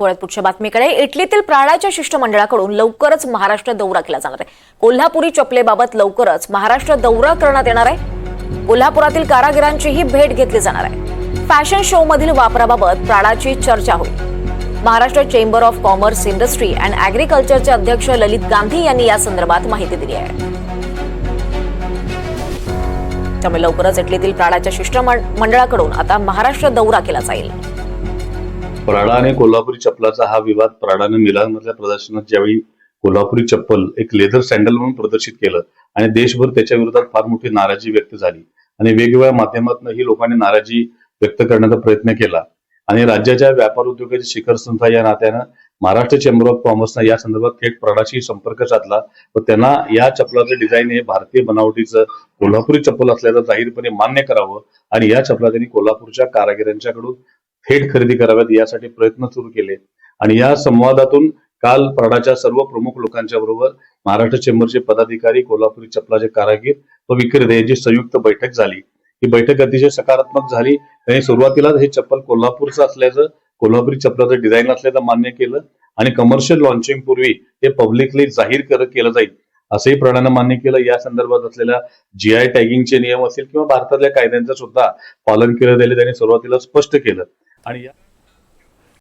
पुण्यात पुढच्या बातमीकडे. इटलीतील प्राणाच्या शिष्टमंडळाकडून लवकरच महाराष्ट्र दौरा केला जाणार आहे. कोल्हापुरी चपलेबाबत लवकरच महाराष्ट्र दौरा करण्यात येणार आहे. कोल्हापुरातील कारागिरांचीही भेट घेतली जाणार आहे. फॅशन शो मधील वापराबाबत प्राणाची चर्चा होईल. Maharashtra chamber of commerce industry and अॅग्रिकल्चरचे अध्यक्ष ललित गांधी यांनी या संदर्भात माहिती दिली आहे. त्यामुळे लवकरच इटलीतील प्राणाच्या शिष्टमंडळाकडून आता महाराष्ट्र दौरा केला जाईल. प्राडा आणि कोल्हापुरी चप्पलाचा हा विवाद प्राडाने मिलानमधल्या प्रदर्शनात ज्यावेळी कोल्हापुरी चप्पल एक लेदर सँडल म्हणून प्रदर्शित केलं आणि देशभर त्याच्या विरोधात फार मोठी नाराजी व्यक्त झाली आणि वेगवेगळ्या माध्यमातून ही लोकांनी नाराजी व्यक्त करण्याचा प्रयत्न केला आणि राज्याच्या व्यापार उद्योगाची शिखर संस्था या नात्यानं महाराष्ट्र चेंबर ऑफ कॉमर्सनं या संदर्भात थेट प्राडाशी संपर्क साधला व त्यांना या चपलाचं डिझाईन हे भारतीय बनावटीचं कोल्हापुरी चप्पल असल्याचं जाहीरपणे मान्य करावं आणि या चपला त्यांनी कोल्हापूरच्या कारागिरांच्याकडून थेट खरेदी कराव्यात यासाठी प्रयत्न सुरू केले. आणि या संवादातून काल प्राडाच्या सर्व प्रमुख लोकांच्या बरोबर महाराष्ट्र चेंबरचे पदाधिकारी कोल्हापुरी चपलाचे कारागीर व विक्रेते यांची संयुक्त बैठक झाली. ही बैठक अतिशय सकारात्मक झाली. त्यांनी सुरुवातीला हे चप्पल कोल्हापूरचं असल्याचं कोल्हापुरी चपलाचं डिझाईन असल्याचं मान्य केलं आणि कमर्शियल लॉन्चिंग पूर्वी हे पब्लिकली जाहीर केलं जाईल. असंही प्रणानं मान्य केलं. या संदर्भात असलेल्या जीआय टॅगिंगचे नियम असेल किंवा भारतातल्या कायद्यांचं सुद्धा पालन केलं जाईल त्यांनी सुरुवातीला स्पष्ट केलं. आणि या